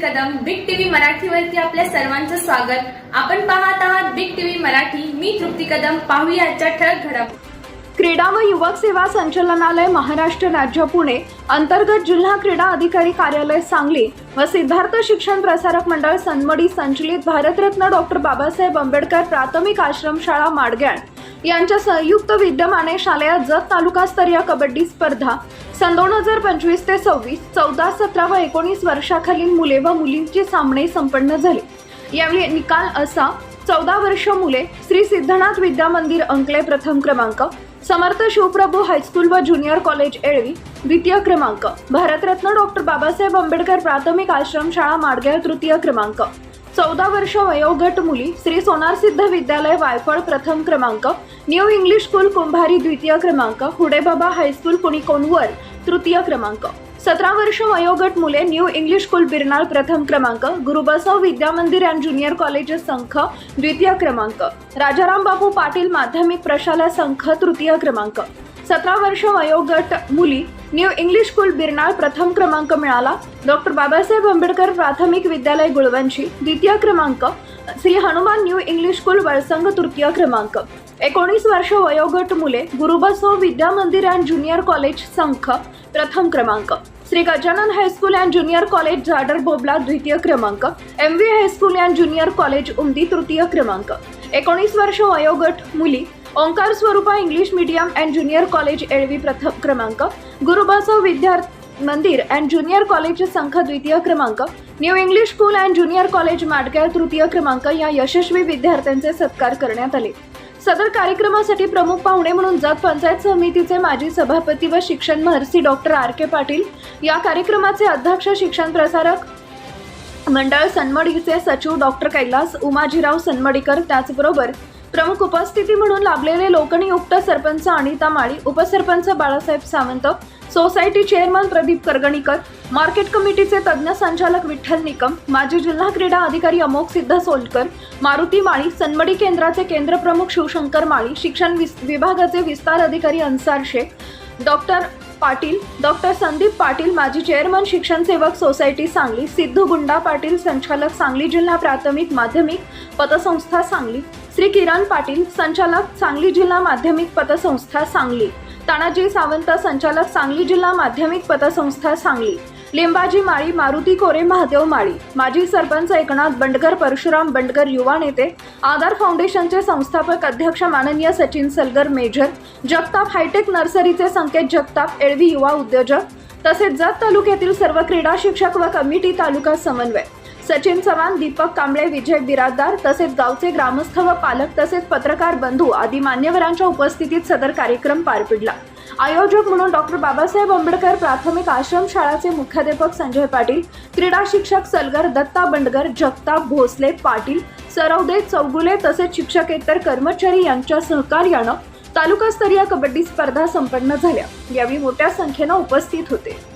मराठीवरती आपल्या सर्वांचं स्वागत. आपण पाहत आहात बिग टीव्ही मराठी. मी तृप्ती कदम. पाहूया आजच्या ठळक घडामोडी. क्रीडा व युवक सेवा संचालनालय महाराष्ट्र राज्य पुणे अंतर्गत जिल्हा क्रीडा अधिकारी कार्यालय सांगली व सिद्धार्थ शिक्षण प्रसारक मंडळ सन्मडी संचलित भारतरत्न डॉक्टर बाबासाहेब आंबेडकर प्राथमिक आश्रमशाळा माडग्याळ. यांच्या संयुक्त विद्यमाने शालेय जत तालुकास्तरीय कबड्डी स्पर्धा सन दोन हजार पंचवीस ते सव्वीस चौदा सतरा व एकोणीस वर्षाखालील मुले व मुलींचे सामने संपन्न झाले. यावेळी निकाल असा चौदा वर्ष मुले श्री सिद्धनाथ विद्या मंदिर अंकले प्रथम क्रमांक समर्थ शिवप्रभू हायस्कूल व ज्युनियर कॉलेज एळवी द्वितीय क्रमांक भारतरत्न डॉक्टर बाबासाहेब आंबेडकर प्राथमिक आश्रमशाळा माडगेळ तृतीय क्रमांक. चौदा वर्ष वयोगट मुली श्री सोनारसिद्ध विद्यालय वायफळ प्रथम क्रमांक न्यू इंग्लिश स्कूल कुंभारी द्वितीय क्रमांक हुडेबाबा हायस्कूल कुणिकोणवर तृतीय क्रमांक. सतरा वर्ष वयोगट मुले न्यू इंग्लिश स्कूल बिरनाळ प्रथम क्रमांक गुरुबसव विद्या मंदिर अँड ज्युनियर कॉलेजेस संघ द्वितीय क्रमांक. राजाराम बापू पाटील माध्यमिक प्रशाला संघ तृतीय क्रमांक. सतरा वर्ष वयोगट मुली न्यू इंग्लिश स्कूल बिरनाळ प्रथम क्रमांक मिळाला. डॉक्टर बाबासाहेब आंबेडकर प्राथमिक विद्यालय गुळवंशी द्वितीय क्रमांक Shri Hanuman new English school Valsang तृतीय क्रमांक. एकोणीस वर्ष वयोगट मुले गुरुबसो विद्या मंदिर अँड ज्युनियर कॉलेज संख प्रथम क्रमांक. Shri Gajanan high school and junior college Zadar Bobla द्वितीय क्रमांक. M V high school and junior college Umadi तृतीय क्रमांक. एकोणीस वर्ष वयोगट मुली Omkar Swarupa English medium and junior college Elavi प्रथम क्रमांक गुरुबासव विद्यार्थी मंदिर अँड ज्युनियर कॉलेज संघ द्वितीय क्रमांक new English school and junior college Madgaon तृतीय क्रमांक या यशस्वी विद्यार्थ्यांचे सत्कार करण्यात आले. सदर कार्यक्रमासाठी प्रमुख पाहुणे म्हणून जत पंचायत समितीचे माजी सभापती व शिक्षण महर्षी डॉक्टर आर. के. पाटील या कार्यक्रमाचे अध्यक्ष शिक्षण प्रसारक मंडळ सन्मडीचे सचिव डॉक्टर कैलास उमाजीराव सन्मडीकर त्याचबरोबर प्रमुख उपस्थिती म्हणून लाभलेले लोकनियुक्त सरपंच अनिता माळी उपसरपंच Balasaheb Sawant society chairman Pradeep Karganikar market कमिटीचे तज्ज्ञ संचालक विठ्ठल निकम माजी जिल्हा क्रीडा अधिकारी अमोक सिद्ध सोलकर मारुती माळी सन्मडी केंद्राचे केंद्रप्रमुख शिवशंकर माळी शिक्षण विभागाचे विस्तार अधिकारी अन्सार शेख डॉक्टर पाटील डॉक्टर संदीप पाटील माजी चेअरमन शिक्षण सेवक सोसायटी सांगली सिद्धू गुंडा पाटील संचालक सांगली जिल्हा प्राथमिक माध्यमिक पतसंस्था सांगली श्री किरण पाटील संचालक सांगली जिल्हा माध्यमिक पतसंस्था सांगली तानाजी सावंत संचालक सांगली जिल्हा माध्यमिक पतसंस्था सांगली. लिंबाजी माळी मारुती कोरे महादेव माळी. माजी सरपंच एकनाथ बंडकर परशुराम बंडकर युवा नेते आधार फाउंडेशनचे संस्थापक अध्यक्ष माननीय Sachin Salgar major Jagtap high tech नर्सरीचे Sanket Jagtap Elavi युवा उद्योजक तसेच जत तालुक्यातील सर्व क्रीडा शिक्षक व कमिटी तालुका समन्वय. सचिन चव्हाण दीपक कांबळे विजय बिराजदार तसेच गावचे ग्रामस्थ व पालक तसेच पत्रकार बंधू आदी मान्यवरांच्या उपस्थितीत सदर कार्यक्रम पार पडला. आयोजक म्हणून डॉक्टर बाबासाहेब आंबेडकर प्राथमिक आश्रम शाळाचे मुख्याध्यापक संजय पाटील क्रीडा शिक्षक सलगर दत्ता बंडगर जगताप भोसले पाटील सरवदे चौगुले तसेच शिक्षकेतर कर्मचारी यांच्या सहकार्यानं तालुकास्तरीय कबड्डी स्पर्धा संपन्न झाल्या. यावेळी मोठ्या संख्येनं उपस्थित होते.